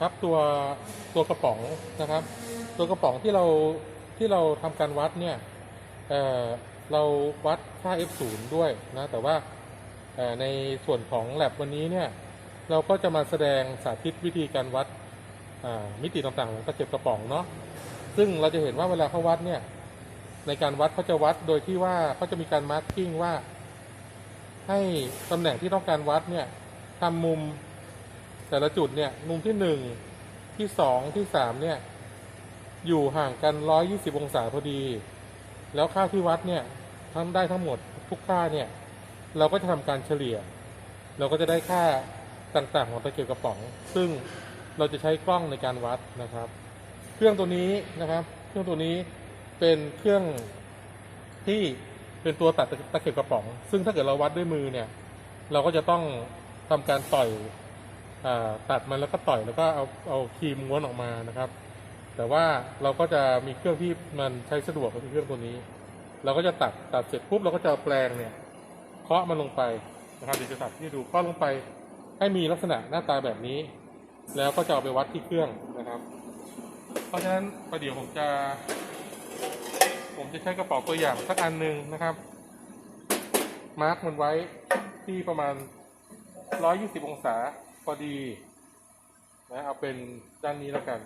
ครับตัวตัวกระป๋องนะครับ ตัวกระป๋องที่เราที่เราทำการวัดเนี่ยเเราวัดค่า F0 ด้วยนะแต่ว่าในส่วนของ lab วันนี้เนี่ยเราก็จะมาแสดงสาธิตวิธีการวัดมิติต่างๆของตะเข็บกระป๋องเนาะซึ่งเราจะเห็นว่าเวลาเขาวัดเนี่ยในการวัดเขาจะวัดโดยที่ว่าเขาจะมีการมาร์กิ้งว่า ให้ตำแหน่งที่ต้องการวัดเนี่ยทำมุม แต่ละจุดเนี่ยมุมที่หนึ่งที่สองที่สามเนี่ย อยู่ห่างกันร้อยยี่สิบองศาพอดี แล้วค่าที่วัดเนี่ยทำได้ทั้งหมดทุกค่าเนี่ย เราก็จะทำการเฉลี่ย เราก็จะได้ค่าต่างๆ ของตะเกียบกระป๋อง ซึ่งเราจะใช้กล้องในการวัดนะครับ เครื่องตัวนี้นะครับ เครื่องตัวนี้เป็นเครื่องที่เป็นตัวตัดตะเข็บกระป๋อง ซึ่งถ้าเกิดเราวัดด้วยมือเนี่ย เราก็จะต้องทำการต่อย ตัดมันแล้วก็ต่อยแล้วก็เอาเอาครีมม้วนออกมานะครับ แต่ว่าเราก็จะมีเครื่องที่มันใช้สะดวกก็คือเครื่องตัวนี้ เราก็จะตัดตัดเสร็จปุ๊บเราก็จะแปลงเนี่ยเคาะมันลงไปนะครับเดี๋ยวจะตัดที่ดูเคาะลงไป ให้มีลักษณะหน้าตาแบบนี้ แล้วก็จะเอาไปวัดที่เครื่องนะครับ เพราะฉะนั้นประเดี๋ยวผมจะ ผมจะใช้กระเป๋าตัวอย่างสักอันหนึ่งนะครับ มาร์กมันไว้ที่ประมาณ 120 องศา อดีนะเอาเป็นด้านนี้แล้วกัน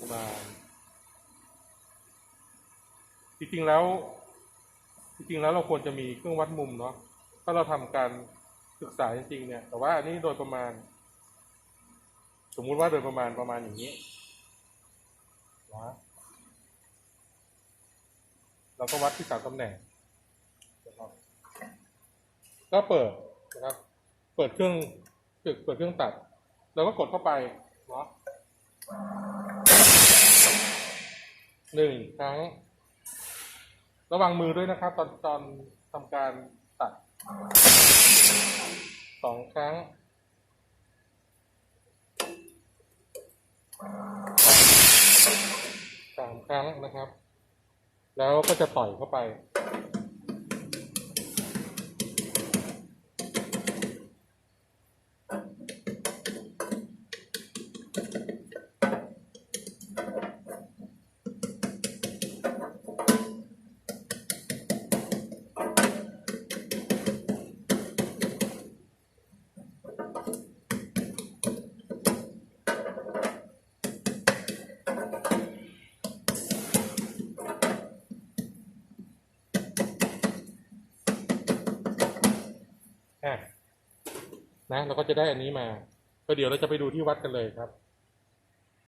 ประมาณจริงๆแล้วจริงๆแล้วเราควรจะมีเครื่องวัดมุมเนาะถ้าเราทำการศึกษาจริงๆเนี่ย แต่ว่าอันนี้โดยประมาณ สมมุติว่าโดยประมาณประมาณอย่างนี้นะเราก็วัดที่สามตำแหน่งก็เปิดนะครับ เปิดเครื่อง เปิดเปิดเครื่องตัดเราก็กดเข้าไปเนาะหนึ่งครั้ง ระวังมือด้วยนะครับ ตอนตอนทำการตัดสองครั้งสามครั้งนะครับ แล้วก็จะต่อยเข้าไป อะนะเราก็จะได้อันนี้มา ก็เดี๋ยวเราจะไปดูที่วัดกันเลยครับ